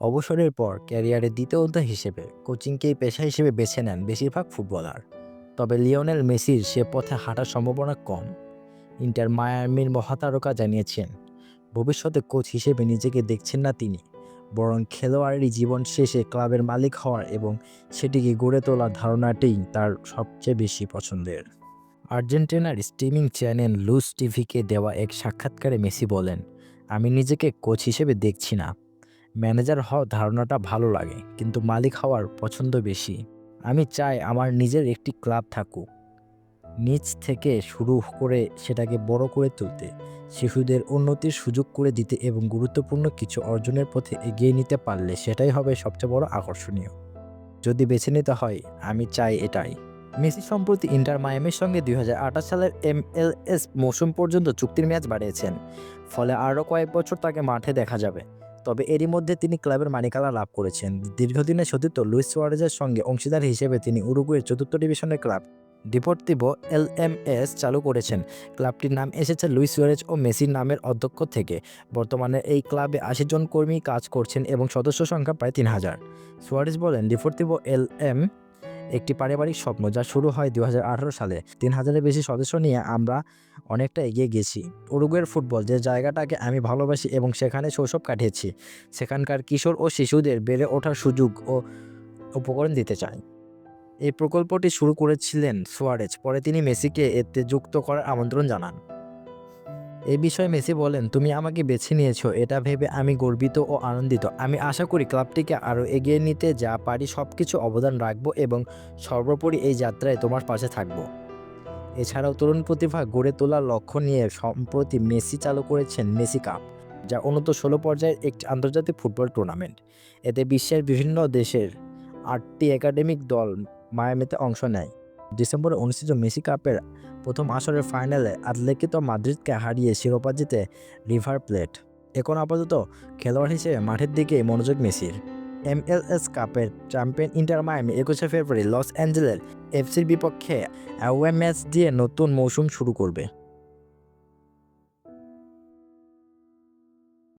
অবসরের পর ক্যারিয়ারের দ্বিতীয় অধ্যায় হিসেবে কোচিংকেই পেশা হিসেবে বেছে নেন বেশিরভাগ ফুটবলার। তবে লিওনেল মেসির সে পথে হাঁটার সম্ভাবনা কম। ইন্টার মায়ামির মহাতারকা জানিয়েছেন, ভবিষ্যতে কোচ হিসেবে নিজেকে দেখছেন না তিনি, বরং খেলোয়াড়ি জীবন শেষে ক্লাবের মালিক হওয়ার এবং সেটিকে গড়ে তোলার ধারণাটিই তার সবচেয়ে বেশি পছন্দের। আর্জেন্টিনার স্ট্রিমিং চ্যানেল লুজ টিভিকে দেওয়া এক সাক্ষাৎকারে মেসি বলেন, আমি নিজেকে কোচ হিসেবে দেখছি না। ম্যানেজার হওয়ার ধারণাটা ভালো লাগে, কিন্তু মালিক হওয়ার পছন্দ বেশি। আমি চাই আমার নিজের একটি ক্লাব থাকুক। নিচ থেকে শুরু করে সেটাকে বড় করে তুলতে, শিশুদের উন্নতির সুযোগ করে দিতে এবং গুরুত্বপূর্ণ কিছু অর্জনের পথে এগিয়ে নিতে পারলে সেটাই হবে সবচেয়ে বড় আকর্ষণীয়। যদি বেছে নিতে হয়, আমি চাই এটাই। মেসি সম্প্রতি ইন্টার মায়ামির সঙ্গে দুই হাজার আঠাশ সালের এমএলএস মৌসুম পর্যন্ত চুক্তির ম্যাচ বাড়িয়েছেন, ফলে আরও কয়েক বছর তাকে মাঠে দেখা যাবে। তবে এরই মধ্যে তিনি ক্লাবের মালিকানা লাভ করেছেন। দীর্ঘদিনের সতীর্থ লুইস সুয়ারেজের সঙ্গে অংশীদার হিসেবে তিনি উরুগুয়ের চতুর্থ ডিভিশনের ক্লাব ডিপোর্টিভো এস চালু করেছেন। ক্লাবটির নাম এসেছে লুইস সুয়ারেজ ও মেসির নামের অধ্যক্ষ থেকে। বর্তমানে এই ক্লাবে আশি জন কর্মী কাজ করছেন এবং সদস্য সংখ্যা প্রায় তিন হাজার। সুয়ারেজ বলেন, ডিপোর্টিভো এল এম একটি পারিবারিক স্বপ্ন যা শুরু হয় দু হাজার আঠেরো সালে। তিন হাজারের বেশি সদস্য নিয়ে আমরা অনেকটা এগিয়ে গেছি। উরুগুয়ের ফুটবল যে জায়গাটাকে আমি ভালোবাসি এবং সেখানে শৈশব কাটিয়েছি, সেখানকার কিশোর ও শিশুদের বেড়ে ওঠার সুযোগ ও উপকরণ দিতে চাই। এই প্রকল্পটি শুরু করেছিলেন সুয়ারেজ, পরে তিনি মেসিকে এতে যুক্ত করার আমন্ত্রণ জানান। এই বিষয়ে মেসি বলেন, তুমি আমাকে বেছে নিয়েছো, এটা ভেবে আমি গর্বিত ও আনন্দিত। আমি আশা করি ক্লাবটিকে আরও এগিয়ে নিতে যা পারি সব কিছু অবদান রাখব এবং সর্বোপরি এই যাত্রায় তোমার পাশে থাকব। এছাড়াও তরুণ প্রতিভা গড়ে তোলার লক্ষ্য নিয়ে সম্প্রতি মেসি চালু করেছেন মেসি কাপ, যা উন্নত ষোলো পর্যায়ের একটি আন্তর্জাতিক ফুটবল টুর্নামেন্ট। এতে বিশ্বের বিভিন্ন দেশের আটটি একাডেমিক দল মায়ামিতে অংশ নেয়। ডিসেম্বরে অনুষ্ঠিত মেসি কাপের প্রথম আসরের ফাইনালে আতলেকিত মাদ্রিদকে হারিয়ে শিরোপা জিতে রিভার প্লেট। এখন আপাতত খেলোয়াড় হিসেবে মাঠের দিকে মনোযোগ মেসির। এমএলএস কাপের চ্যাম্পিয়ন ইন্টার মায়ামি একুশে ফেব্রুয়ারি লস অ্যাঞ্জেলের এফসির বিপক্ষে অ্যাওয়ে ম্যাচ দিয়ে নতুন মৌসুম শুরু করবে।